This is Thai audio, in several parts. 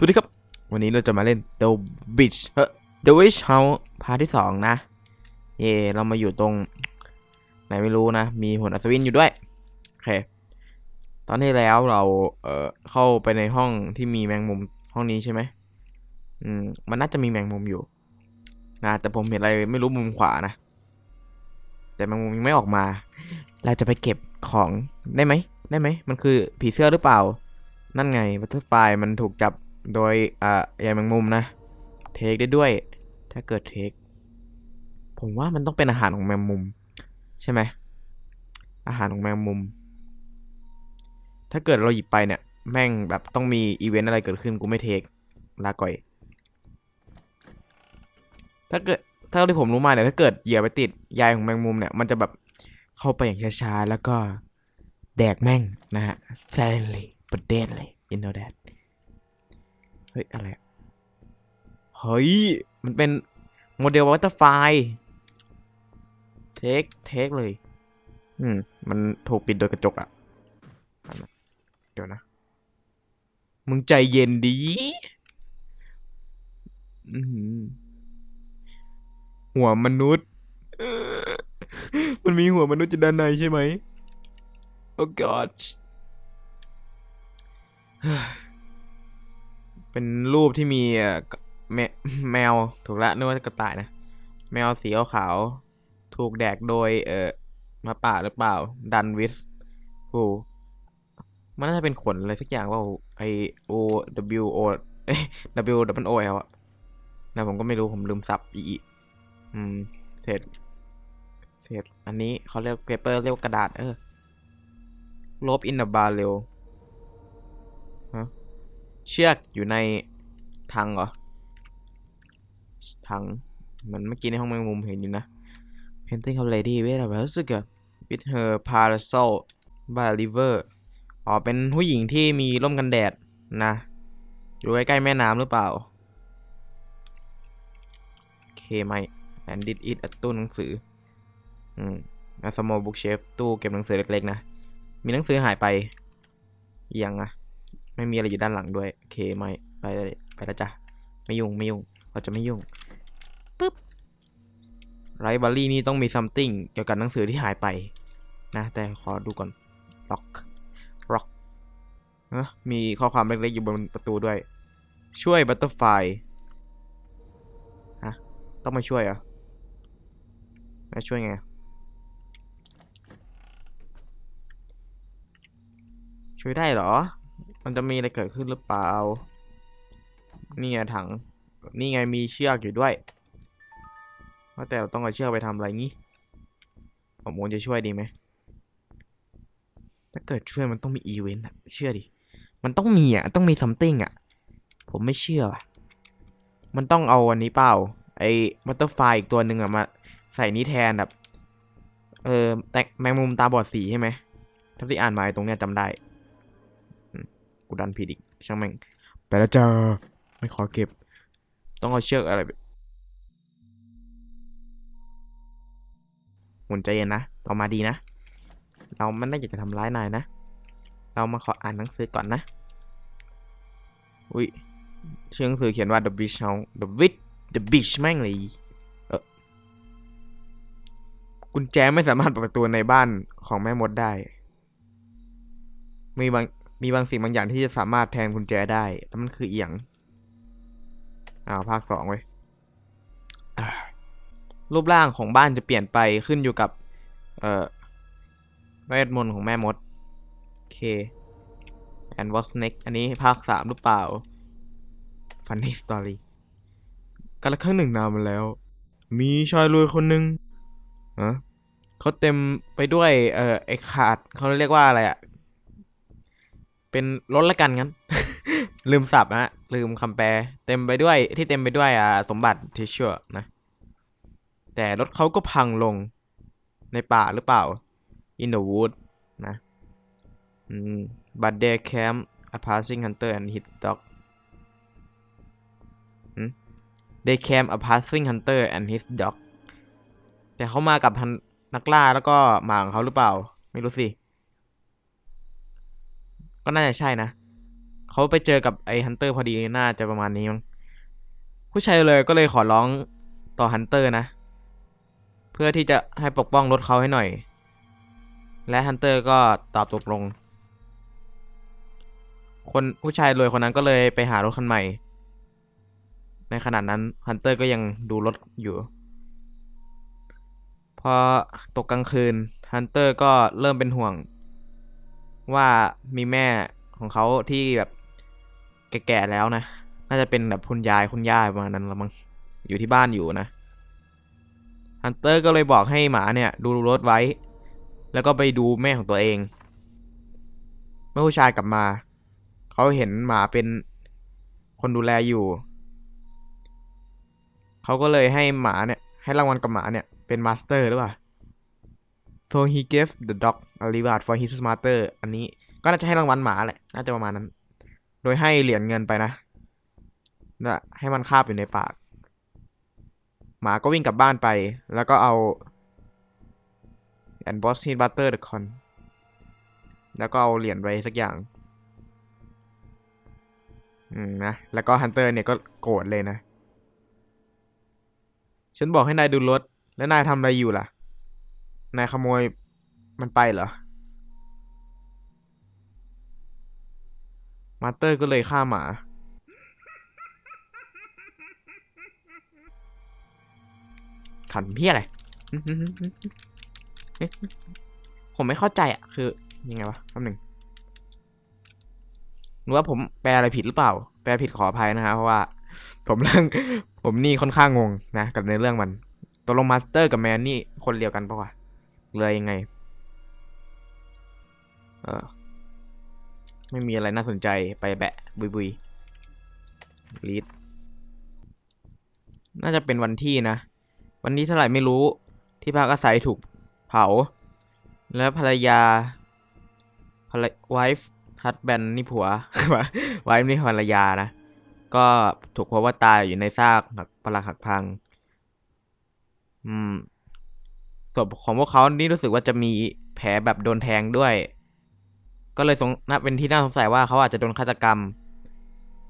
สวัสดีครับ วันนี้เราจะมาเล่น The Witch เฮ้ The Witch House พาร์ทที่สองนะ เย่เรามาอยู่ตรง ไหนไม่รู้นะ มีหุ่นอัศวินอยู่ด้วย โอเค ตอนที่แล้วเรา เอ่อ เข้าไปในห้องที่มีแมงมุมห้องนี้ใช่ไหม อืม มันน่าจะมีแมงมุมอยู่ นะ แต่ผมเห็นอะไรไม่รู้มุมขวานะ แต่แมงมุมยังไม่ออกมา เราจะไปเก็บของได้ไหม ได้ไหม มันคือผีเสื้อหรือเปล่า นั่นไงบัตเตอร์ไฟมันถูกจับ โดยอ่าใยแมงมุมนะ เทคได้ด้วย ถ้าเกิดเทค ผมว่ามันต้องเป็นอาหารของแมงมุม ใช่ไหม อาหารของแมงมุม ถ้าเกิดเราหยิบไปเนี่ย แม่งแบบต้องมีอีเวนต์อะไรเกิดขึ้นกูไม่เทค ลาก่อย ถ้าเกิดถ้าที่ผมรู้มาเนี่ยถ้าเกิดเหยียบไปติดใยของแมงมุมเนี่ย มันจะแบบเข้าไปอย่างช้าๆแล้วก็แดกแม่งนะฮะ silently but deadly you know that ฮ้ย อะไร เฮ้ย มันเป็นโมเดลวัตเตอร์ไฟเทค เทคเลย อืม มันถูกปิดโดยกระจกอะเดี๋ยวนะ มึงใจเย็นดีหัวมนุษย์ มันมีหัวมนุษย์อยู่ด้านในใช่ไหม โอ้ god เป็นรูปที่มีแมแมวถูกละนึกว่ากระต่ายนะ แมวสีขาว ถูกแดกโดย เอ่อมาป่าหรือเปล่า ดันวิสโอ้มันน่าจะเป็นขนอะไรสักอย่างว่าไอ O W O เอ้ย W W O L อะนะผมก็ไม่รู้ผมลืมสับอีกอืมเศษเศษอันนี้เขาเรียกเปเปอร์เรียกว่ากระดาษเออลบอินเดอะบาเรลฮะ เชือกอยู่ในถังเหรอถังมือนเมื่อกี้ในห้องแมงมุมเห็นอยู่นะ Painting of Lady with a v e s i g with her parasol by a river อ๋อเป็นผู้หญิงที่มีร่มกันแดดนะ อยู่ใกล้ๆแม่น้ำหรือเปล่า โอเคไหม and did it อะตู้หนังสือ อืม a small bookshelf ตู้เก็บหนังสือเล็กๆนะ มีหนังสือหายไปเอียงอะ ไม่มีอะไรอยู่ด้านหลังด้วยโอเคไม่ไปเลยไปแล้วจ้ะไม่ยุ่งไม่ยุ่งเราจะไม่ยุ่งปึ๊บไรบารี่นี่ต้องมี something เกี่ยวกับหนังสือที่หายไป นะ แต่ขอดูก่อน lock rock นะมีข้อความเล็กๆอยู่บนประตูด้วย ช่วยบัตเตอร์ไฟฮะต้องมาช่วยเหรอมาช่วยไงช่วยได้เหรอ มันจะมีอะไรเกิดขึ้นหรือเปล่า นี่ไงถัง นี่ไงมีเชือกอยู่ด้วย ว่าแต่เราต้องเอาเชือกไปทำอะไรงี้ ผมควรจะช่วยดีไหม ถ้าเกิดช่วยมันต้องมีอีเวนต์อะเชื่อดิ มันต้องมีอะ ต้องมีซัมติงอะ ผมไม่เชื่อว่ะมันต้องเอาอันนี้เปล่า ไอ้มัตเตอร์ไฟอีกตัวหนึ่งอะมาใส่นี้แทนแบบ เออแต่แมงมุมตาบอดสีใช่ไหมถ้าที่อ่านมาไอ้ตรงเนี้ยจำได้ กูดันผิดอีกช่างแม่ง ไปแล้วจ้าไม่ขอเก็บ ต้องเอาเชือกอะไรหุ่นใจเย็นนะ เรามาดีนะ เราไม่ได้อยากจะทำร้ายนายนะ เรามาขออ่านหนังสือก่อนนะ อุ้ยชื่อหนังสือเขียนว่า The Beach House The Witch The Beach แม่งเลยเออกุญแจไม่สามารถเปิดประตูในบ้านของแม่มดได้ มีบาง มีบางสิ่งบางอย่างที่จะสามารถแทนกุญแจได้แต่มันคือเอียงอ้าวภาคสองเว้ยรูปร่างของบ้านจะเปลี่ยนไปขึ้นอยู่กับ เอ่อเวทมนต์ของแม่มดโอเค and what's next อันนี้ภาคสามหรือเปล่า funny story กันละครั้งหนึ่งนานมาแล้ว มีชายรวยคนหนึ่งฮะเขาเต็มไปด้วย เอ่อไอขาดเขาเรียกว่าอะไรอะ เป็นรถละกันงั้น ลืมสับนะฮะ ลืมคำแปล เต็มไปด้วยที่เต็มไปด้วยอ่าสมบัติทิชชัวนะ แต่รถเขาก็พังลงในป่าหรือเปล่า in the wood นะ but they came a passing hunter and his dog อืม they came a passing hunter and his dog แต่เขามากับนักล่าแล้วก็หมาของเขาหรือเปล่า ไม่รู้สิ ก็น่าจะใช่นะเขาไปเจอกับไอ้ฮันเตอร์พอดีน่าจะประมาณนี้มั้งผู้ชายเลยก็เลยขอร้องต่อฮันเตอร์นะ เพื่อที่จะให้ปกป้องรถเขาให้หน่อย และฮันเตอร์ก็ตอบตกลง คนผู้ชายรวยคนนั้นก็เลยไปหารถคันใหม่ ในขณะนั้นฮันเตอร์ก็ยังดูรถอยู่ พอตกกลางคืนฮันเตอร์ก็เริ่มเป็นห่วง ว่ามีแม่ของเขาที่แบบแก่ๆแล้วนะ น่าจะเป็นแบบคุณยายคุณย่าประมาณนั้นละมั้งอยู่ที่บ้านอยู่นะฮันเตอร์ก็เลยบอกให้หมาเนี่ย ดูรถไว้ แล้วก็ไปดูแม่ของตัวเอง เมื่อผู้ชายกลับมา เขาเห็นหมาเป็นคนดูแลอยู่ เขาก็เลยให้หมาเนี่ย ให้รางวัลกับหมาเนี่ย เป็นมาสเตอร์หรือเปล่า so he gave the dog a reward for his master อันนี้ก็น่าจะให้รางวัลหมาแหละ น่าจะประมาณนั้น โดยให้เหรียญเงินไปนะและให้มันคาบอยู่ในปาก หมาก็วิ่งกลับบ้านไป แล้วก็เอา and boss his butter the con แล้วก็เอาเหรียญไปสักอย่าง อืมนะ แล้วก็ฮันเตอร์เนี่ยก็โกรธเลยนะ ฉันบอกให้นายดูรถ แล้วนายทำอะไรอยู่ล่ะ นายขโมยมันไปเหรอ มาสเตอร์ก็เลยฆ่าหมา ขันเพี้ยอะไร ผมไม่เข้าใจอะ คือ ยังไงวะแป๊บหนึ่งหรือว่าผมแปลอะไรผิดหรือเปล่า แปลผิดขออภัยนะฮะเพราะว่า ผมเรื่องผมนี่ค่อนข้างงงนะ กับในเรื่องมันตกลงมาสเตอร์กับแมนนี่คนเดียวกันปะวะ เลยยังไง เออ ไม่มีอะไรน่าสนใจไปแบะ บุยบุยลีดน่าจะเป็นวันที่นะ วันนี้เท่าไหร่ไม่รู้ที่พักอาศัยถูกเผา และภรรยาภรร wife husband นี่ผัว wife นี่ภรรยานะ ก็ถูกพบว่าตายอยู่ในซากหักปรักหักพัง อืม ศพของพวกเขานี่รู้สึกว่าจะมีแผลแบบโดนแทงด้วย ก็เลยสงน่าเป็นที่น่าสงสัยว่าเขาอาจจะโดนฆาตกรรม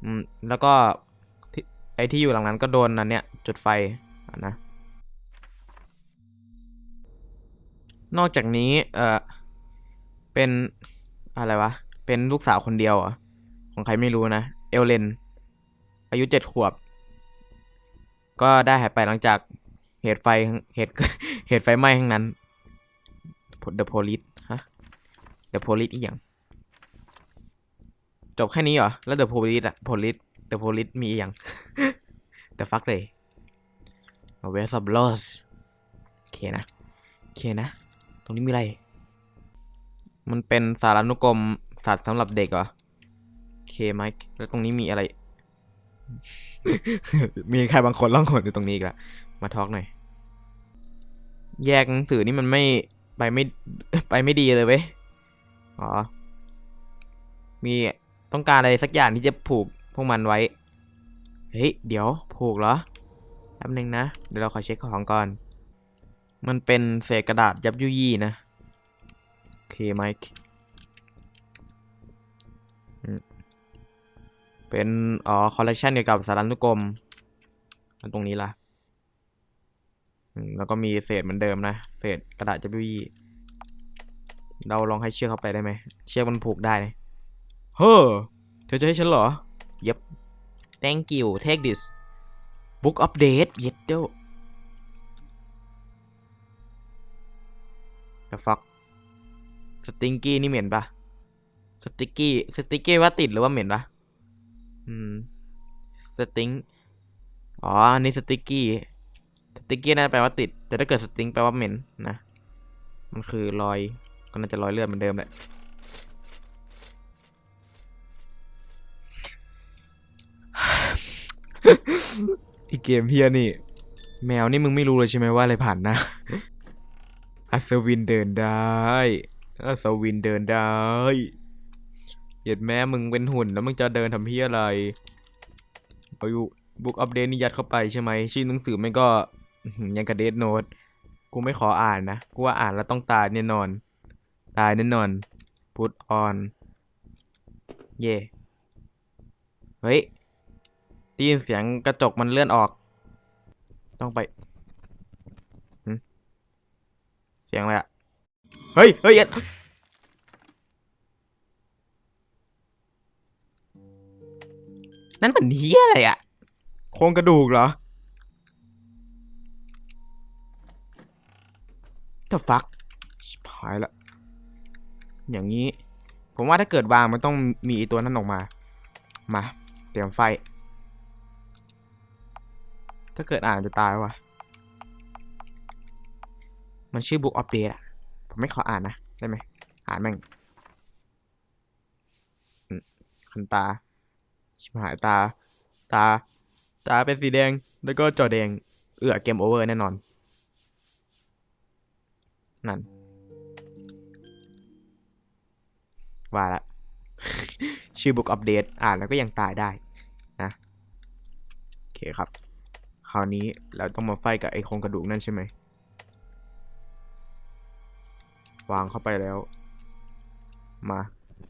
อืม แล้วก็ไอ้ที่อยู่หลังนั้นก็โดนนั่นเนี้ยจุดไฟนะ นอกจากนี้ เออเป็นอะไรวะ เป็นลูกสาวคนเดียวเหรอะของใครไม่รู้นะ เอลเลน อายุเจ็ดขวบ ก็ได้หายไปหลังจาก เหตุไฟเหตุเหตุไฟไหม้ทั้งนั้น The Police ฮะ The Police อีกอย่าง จบแค่นี้เหรอ แล้ว The Police อะ Police The Police มีอีกอย่าง The fuck เลย West of Lost โอเคนะ โอเคนะ ตรงนี้มีอะไร มันเป็นสารานุกรมสัตว์สำหรับเด็กเหรอ โอเคไหมแล้วตรงนี้มีอะไร มีใครบางคนล่องหนอยู่ตรงนี้อีกละ มาทอกหน่อย แยกหนังสือนี่มันไม่ไปไม่ไปไม่ดีเลยเว้ย อ๋อ มีต้องการอะไรสักอย่างที่จะผูกพวกมันไว้ เฮ้ย เดี๋ยวผูกเหรอ แป๊บนึงนะ เดี๋ยวเราขอเช็คของก่อน มันเป็นเศษกระดาษยับยุยี่นะ โอเคไมค์อืมเป็น อ๋อ คอลเลกชันเกี่ยวกับสารานุกรมอันตรงนี้ล่ะ แล้วก็มีเศษเหมือนเดิมนะ เศษกระดาษวีดีเราลองให้เชือกเข้าไปได้ไหม เชือกมันผูกได้นะเฮ้อ เธอจะให้ฉันเหรอ เย็บ thank you take this book update เย็ดเด้อ the fuck สติงกี้นี่เหม็นปะสติกกี้ สติกกี้ว่าติดหรือว่าเหม็นปะอืม สติง อ๋อ อันนี้สติกกี้ ติกกี้น่าแปลว่าติด แต่ถ้าเกิดสติงแปลว่าเหม็นนะ มันคือรอย ก็น่าจะรอยเลือดเหมือนเดิมแหละ อีเกมเฮียนี่ แมวนี่มึงไม่รู้เลยใช่ไหมว่าอะไรผ่านนะ อัศวินเดินได้ อัศวินเดินได้ เหยียดแม่มึงเป็นหุ่นแล้วมึงจะเดินทำเพี้ยอะไรเอาอยู่บุ๊กอัปเดตนี่ยัดเข้าไปใช่ไหมชื่อหนังสือมันก็ ยังกระเดดโนดกูไม่ขออ่านนะ กูว่าอ่านแล้วต้องตายแน่นอน ตายแน่นอน put on เย่เฮ้ยได้ยินเสียงกระจกมันเลื่อนออก ต้องไปเสียงอะไรอะเฮ้ย เฮ้ยเอ็ดนั่นมันเฮียอะไรอะโครงกระดูกเหรอ The fuck ชิบหายละ อย่างนี้ ผมว่าถ้าเกิดวางมันต้องมีตัวนั้นออกมา มา เตรียมไฟ ถ้าเกิดอ่านจะตายวะมันชื่อ Book of Date อะผมไม่ขออ่านนะ ได้ไหม อ่านแม่งอืมคันตา ชิบหายตา ตา ตาเป็นสีแดง แล้วก็จอแดง เอือเกมโอเวอร์แน่นอน นั่น ว่าละ ชื่อ Book of Date อ่านแล้วก็ยังตายได้นะโอเคครับ คราวนี้เราต้องมาไฟกับไอ้โครงกระดูกนั่นใช่ไหม วางเข้าไปแล้ว มา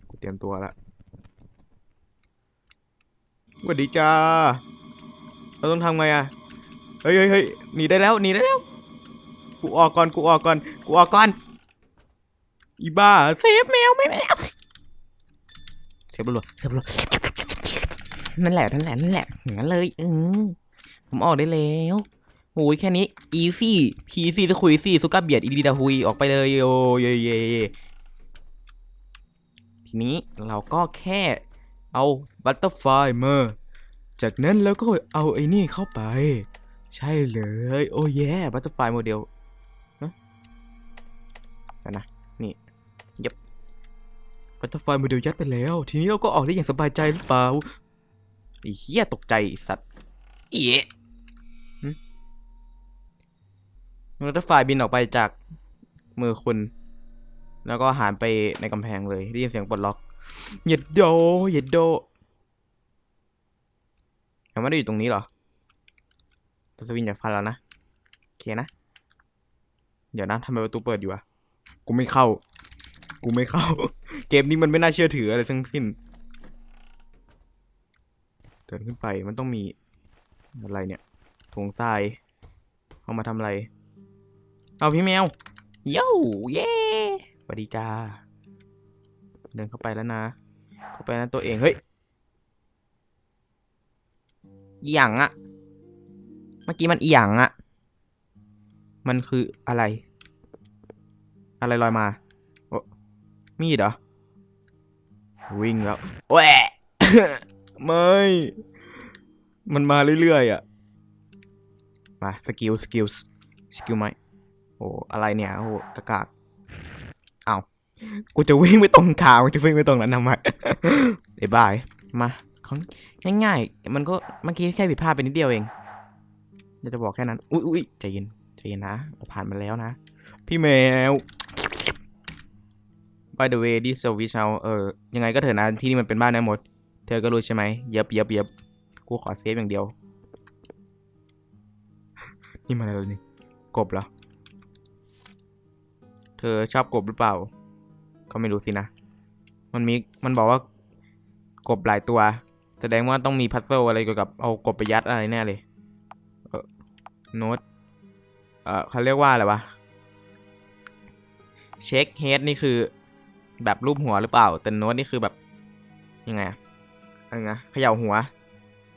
กูเตรียมตัวแล้วสวัสดีจ้า เราต้องทำไงอะเฮ้ยเฮ้ยเฮ้ยหนีได้แล้ว หนีได้แล้ว กูออกก่อนกูออกก่อนกูออกก่อนอีบ้าเซฟแมวไม่แมวเซฟบลัวเซฟบลัวนั่นแหละนั่นแหละนั่นแหละงั้นเลยเออผมออกได้แล้วโอ้ยแค่นี้ easy peasy จะคุยซี่สุก้าเบียดอีดีดาฮุยออกไปเลยโอ้ยเย่ทีนี้เราก็แค่เอาบัตเตอร์ไฟมาจากนั้นแล้วก็เอาไอ้นี่เข้าไป ใช่เลย โอ้ยแย่บัตเตอร์ไฟโมเดลนะ นะนะนี่ยับบัตเตอร์ไฟโมเดลยัดไปแล้ว ทีนี้เราก็ออกได้อย่างสบายใจหรือเปล่าไอ้เหี้ยตกใจไอ้สัตว์เอ๊ะบัตเตอร์ไฟบินออกไปจากมือคุณ แล้วก็หายไปในกำแพงเลยได้ยินเสียงปลดล็อกเหย็ดโดเหย็ดโดยังไม่ได้อยู่ตรงนี้เหรอตัสวินอย่าฟันแล้วนะ โอเคนะ เดี๋ยวนะทำไมประตูเปิดอยู่อะ กูไม่เข้า กูไม่เข้า เกมนี้มันไม่น่าเชื่อถืออะไรทั้งสิ้น เดินขึ้นไปมันต้องมีอะไรเนี่ยถุงทรายเอามาทำอะไร เอาพี่แมวโย่เย้สวัสดีจ้า เดินเข้าไปแล้วนะ เข้าไปนะตัวเอง เฮ้ย อย่างอะ เมื่อกี้มันอีหยังอะ มันคืออะไร อะไรลอยมาโอ้มีดเหรอ วิ่งแล้วแหวะไม่ มันมาเรื่อยๆอะ มาสกิลสกิลสกิลไหมโอ้อะไรเนี่ยโอ้กากากเอาวกูจะวิ่งไปตรงทางกูจะวิ่งไปตรงนั้นทำไมไอ้บายมาของง่ายๆ มันก็เมื่อกี้แค่ผิดพลาดไปนิดเดียวเองอยากจะบอกแค่นั้น อุ้ยอุ้ยใจเย็นใจเย็นนะเราผ่านมาแล้วนะ พี่แมว by the way this service house เออยังไงก็เถอะนะที่นี่มันเป็นบ้านได้หมด เธอก็รู้ใช่ไหมเย็บเย็บเย็บกูขอเซฟอย่างเดียว นี่มันอะไรนี่กบเหรอ เธอชอบกบหรือเปล่า ก็ไม่รู้สินะ มันมีมันบอกว่ากบหลายตัว แสดงว่าต้องมีพัซเซิลอะไรเกี่ยวกับเอากบไปยัดอะไรแน่เลย เออโน้ตเออเขาเรียกว่าอะไรวะเช็คเฮดนี่คือ แบบรูปหัวหรือเปล่า แต่โน้ตนี่คือแบบยังไงอะอะไรนะเขย่าหัว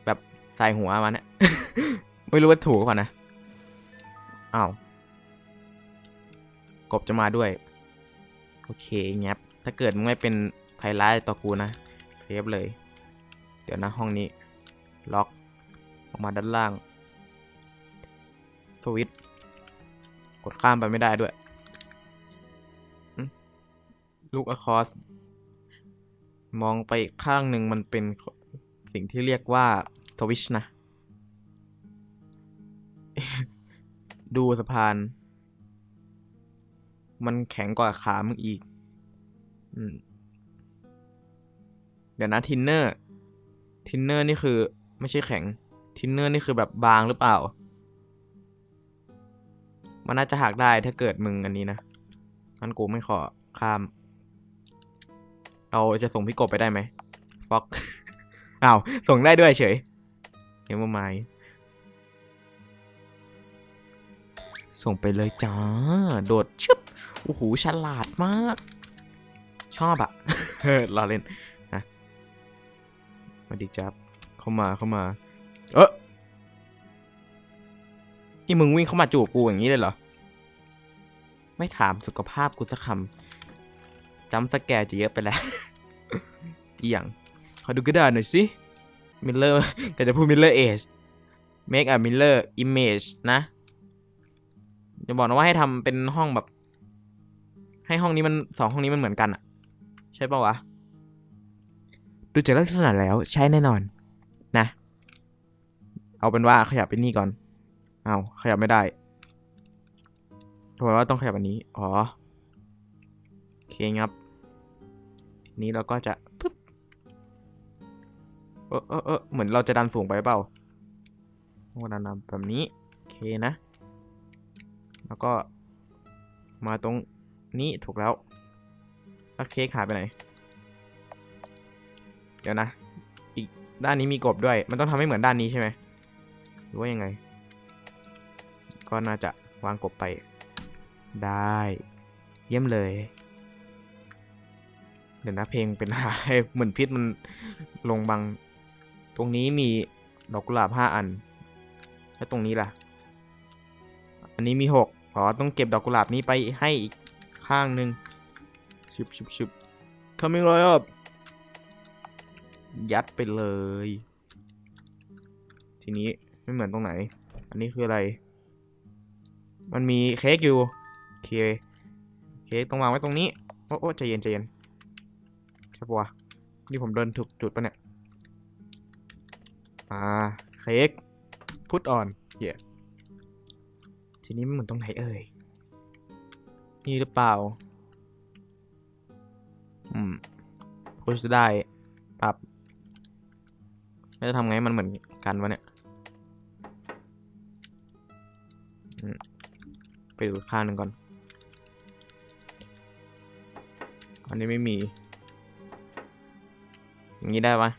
แบบใส่หัวมันเนี่ยไม่รู้ว่าถูกหรือเปล่านะอ้าวกบจะมาด้วย โอเคแงบถ้าเกิดมึงไม่เป็นภัยร้ายต่อกูนะเซฟเลย เดี๋ยวนะห้องนี้ ล็อก ออกมาด้านล่าง สวิตช์กดข้ามไปไม่ได้ด้วย ลูกอะคอส มองไปอีกข้างหนึ่งมันเป็นสิ่งที่เรียกว่าสวิชนะ ดูสะพาน มันแข็งกว่าขามึงอีกอเดี๋ยวนะทินเนอร์ ทินเนอร์นี่คือ ไม่ใช่แข็ง ทินเนอร์นี่คือแบบบางหรือเปล่า มันน่าจะหักได้ถ้าเกิดมึงอันนี้นะงั้นกูไม่ขอข้าม เราจะส่งพี่กบไปได้ไหมฟ็อกอ้าวส่งได้ด้วยเฉยเห็นว่าไมส่งไปเลยจ้า โดดชึบโอ้โหฉลาดมาก ชอบอะเฮ้ยรอเล่นนะมาดีจับ เข้ามาเข้ามา เออนี่มึงวิ่งเข้ามาจูบกูอย่างนี้เลยเหรอ ไม่ถามสุขภาพกูสักคำ จำสแกร์จะเยอะไปแล้วอีหยังขอดูกระดาษหน่อยสิมิลเลอร์ก็จะพูดมิลเลอร์เอช make a mirror image นะจะบอกนะว่าให้ทำเป็นห้องแบบ ให้ห้องนี้มันสองห้องนี้มันเหมือนกันอะใช่ปะวะ ดูจากลักษณะแล้วใช่แน่นอน นะ เอาเป็นว่าขยับไปนี่ก่อน เอาขยับไม่ได้บอกว่าต้องขยับอันนี้ อ๋อ โอเคงับ นี้เราก็จะปึ๊บเออเออเออเหมือนเราจะดันสูงไปเปล่าต้องดันแบบนี้ โอเคนะ แล้วก็มาตรงนี้ถูกแล้วแล้วเค้กหายไปไหน เดี๋ยวนะ อีกด้านนี้มีกบด้วย มันต้องทำให้เหมือนด้านนี้ใช่ไหมหรือว่ายังไง ก็น่าจะวางกบไป ได้ เยี่ยมเลย เดี๋ยวนะเพลงเป็นอะไรเหมือนพิษมันลงบัง ตรงนี้มีดอกกุหลาบห้าอัน แล้วตรงนี้ล่ะ อันนี้มีหกอ๋อต้องเก็บดอกกุหลาบนี้ไปให้อีกข้างหนึ่งชุบชุบชุบ coming right up ยัดไปเลย ทีนี้ไม่เหมือนตรงไหน อันนี้คืออะไร มันมีเค้กอยู่โอเคเค้กต้องวางไว้ตรงนี้ โอ้โอ้ใจเย็นใจเย็น ช่ปะวะนี่ผมเดินถูกจุดปะเนี่ย อ่า เค้กพุทออนเย่ทีนี้มันเหมือนตรงไหนเอ่ย นี่หรือเปล่า อืมพุชได้ปรับแล้วจะทำไงมันเหมือนกันวะเนี่ยไปดูข้างหนึ่งก่อน อันนี้ไม่มี อย่างนี้ได้ปะ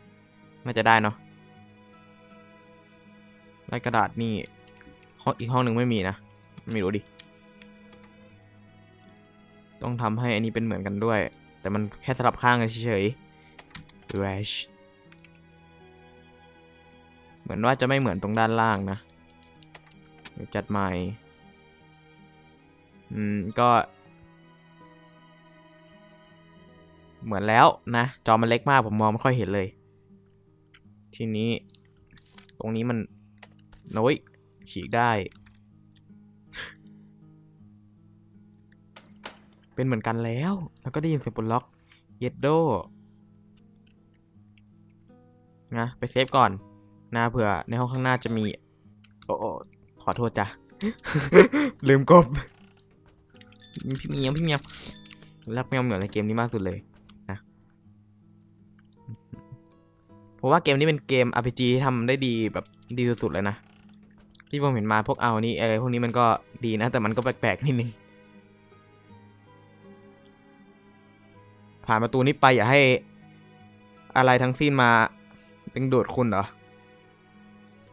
น่าจะได้เนาะลายกระดาษนี่ห้องอีกห้องหนึ่งไม่มีนะไม่รู้ดิ ต้องทำให้อันนี้เป็นเหมือนกันด้วย แต่มันแค่สลับข้างกันเฉยๆ Rash เหมือนว่าจะไม่เหมือนตรงด้านล่างนะ จัดใหม่ อืม ก็ เหมือนแล้วนะ จอมันเล็กมากผมมองไม่ค่อยเห็นเลย ทีนี้ ตรงนี้มันน้ยฉีกได้ เป็นเหมือนกันแล้ว แล้วก็ได้ยินเสียงปลดล็อก เยดโดนะไปเซฟก่อนนะเผื่อในห้องข้างหน้าจะมี โอ้ขอโทษจ้ะ ลืมกบ พี่เมียวพี่เมียวรักแมวเหมือนในเกมนี้มากสุดเลย ผมว่าเกมนี้เป็นเกม RPG ที่ทำได้ดีแบบดีสุดๆเลยนะ ที่ผมเห็นมาพวกเอานี่อะไรพวกนี้มันก็ดีนะ แต่มันก็แปลกๆนิดนึง ผ่านประตูนี้ไปอย่าให้อะไรทั้งสิ้นมาดึงดูดคุณเหรอ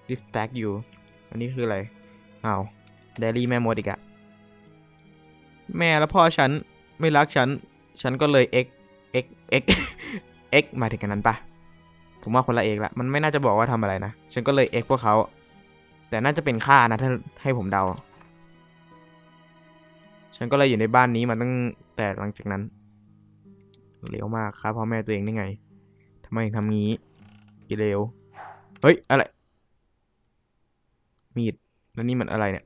distract you อันนี้คืออะไรอ้าวเดลี่แม่มดอีกอะแม่และพ่อฉัน ไม่รักฉัน ฉันก็เลย x x x x หมายถึงกันนั้นปะ ผมว่าคนละ x ละมันไม่น่าจะบอกว่าทำอะไรนะ ฉันก็เลย x พวกเขา แต่น่าจะเป็นค่านะถ้าให้ผมเดา ฉันก็เลยอยู่ในบ้านนี้มาตั้งแต่หลังจากนั้นเร็วมากครับพ่อแม่ตัวเองได้ไงทำไมทำงี้อีเร็วเฮ้ย อะไร มีด แล้วนี่มันอะไรเนี่ย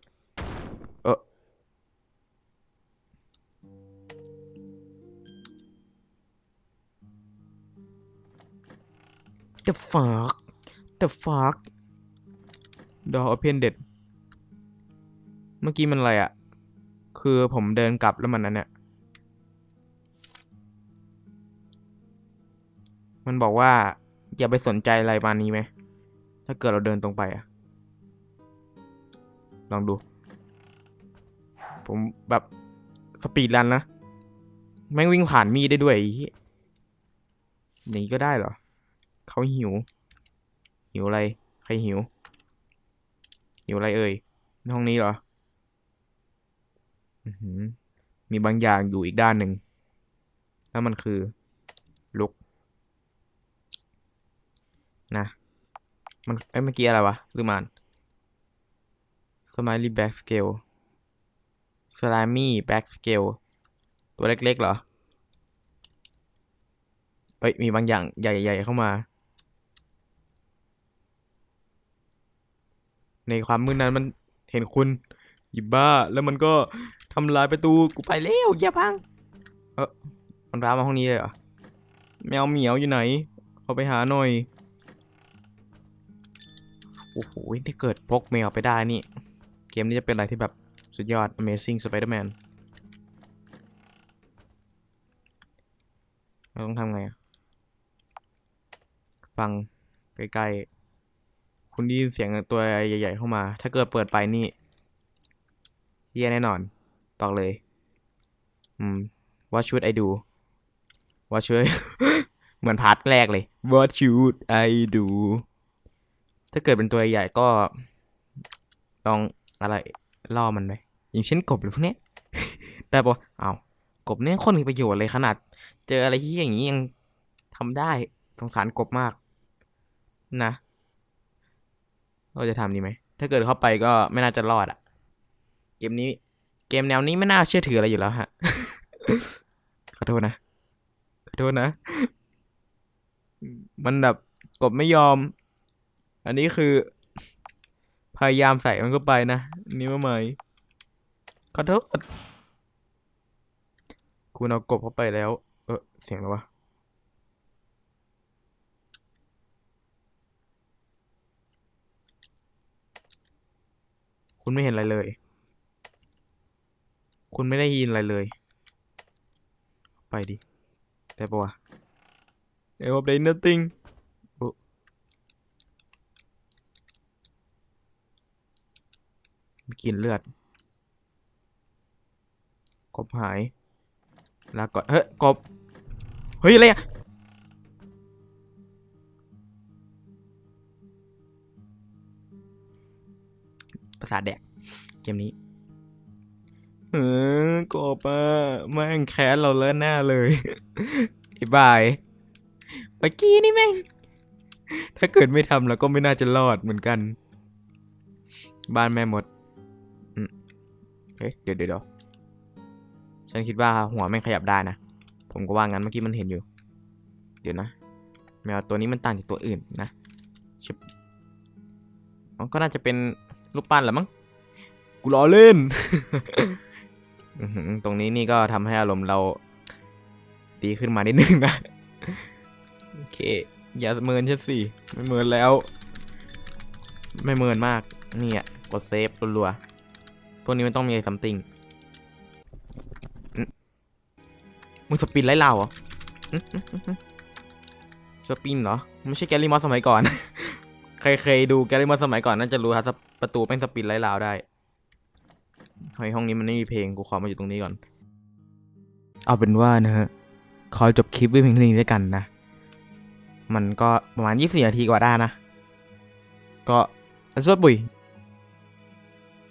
The fuck The fuck Door open dead เมื่อกี้มันอะไรอะคือผมเดินกลับแล้วมันนั้นเนี่ย มันบอกว่า อย่าไปสนใจอะไรมานี้ไหม ถ้าเกิดเราเดินตรงไปอะลองดู ผมแบบสปีดรันนะ แม่งวิ่งผ่านมีดได้ด้วยไอ้เหี้ยอย่างนี้ก็ได้เหรอ เขาหิว หิวอะไร ใครหิว หิวอะไรเอ่ยในห้องนี้เหรออือหือมีบางอย่างอยู่อีกด้านหนึ่ง แล้วมันคือ ลุก นะ มันเอ้ยเมื่อกี้อะไรวะลืมอ่าน Smiley Back Scale Slimy Back Scale ตัวเล็กๆเหรอ เอ้ย มีบางอย่างใหญ่ๆเข้ามา ในความมืดนั้นมันเห็นคุณหยิบ้า แล้วมันก็ทำลายประตูกูไปเร็วอย่าพัง เออมันร้ามาห้องนี้เลยเหรอแมวเหมียวอยู่ไหนเขาไปหาหน่อยโอ้โหถ้าเกิดพกแมวไปได้นี่ เกมนี้จะเป็นอะไรที่แบบสุดยอด Amazing Spider-Man เราต้องทำไง ฟังใกล้ๆ คุณได้ยินเสียงตัวใหญ่ ๆ เข้ามา ถ้าเกิดเปิดไปนี่เยี่ยแน่นอนบอกเลย อืม What should I do What should เหมือนพาร์ทแรกเลย What should I do ถ้าเกิดเป็นตัวใหญ่ก็ต้องอะไรล่อมันไปอย่างเช่นกบหรือพวกนี้ได้ปะเอากบเนี่ยคนมีประโยชน์เลยขนาด เจออะไรที่อย่างนี้ยังทำได้สงสารกบมาก นะ เราจะทำดีไหม ถ้าเกิดเข้าไปก็ไม่น่าจะรอดอะเกมนี้ เกมแนวนี้ไม่น่าเชื่อถืออะไรอยู่แล้วฮะ ขอโทษนะ ขอโทษนะ มันแบบกบไม่ยอม อันนี้คือ พยายามใส่มันก็ไปนะนนี่ว่าไหมขอโทษ คุณเอากบเข้าไปแล้ว เออเสียงอะไรวะ คุณไม่เห็นอะไรเลย คุณไม่ได้ยินอะไรเลย ไปดิได้ปะวะ I hope there nothing กินเลือด กบหาย ลาก่อน เฮ้ย กบ เฮ้ย อะไรอะ ประสาทแดก เกมนี้เออกบอะแม่งแค้นเราแล้วหน้าเลยไอ้บายเมื่อกี้นี่แม่ง ถ้าเกิดไม่ทำแล้วก็ไม่น่าจะรอดเหมือนกัน บ้านแม่หมดเฮ้ยเดี๋ยวเดี๋ยวเดี๋ยวฉันคิดว่าหัวแม่งขยับได้นะ ผมก็ว่างั้นเมื่อกี้มันเห็นอยู่ เดี๋ยวนะ แมวตัวนี้มันต่างจากตัวอื่นนะชิบมันก็น่าจะเป็น รูปปั้นแหละมั้งกูล้อเล่นอื้อหือตรงนี้นี่ก็ทำให้อารมณ์เรา ดีขึ้นมานิดนึงนะโอเค อย่าเมินฉันสิไม่เมินแล้ว ไม่เมินมากนี่อะกดเซฟรัวๆพวกนี้มันต้องมีอะไรซัมติงมึงสปินไล่เราเหรออื้ออื้ออื้ออื้อสปินเหรอ ไม่ใช่แกลลี่มอสสมัยก่อน ใครเคยดูแกลลี่มอสสมัยก่อนน่าจะรู้ครับ ประตูแป้งสปินไล่ลาวได้เฮ้ยห้องนี้มันไม่มีเพลงกูขอมาอยู่ตรงนี้ก่อน เอาเป็นว่านะฮะขอจบคลิปไว้เพียงเท่านี้แล้วกันนะ มันก็ประมาณ 24 นาทีกว่าได้นะ ก็สวัสดี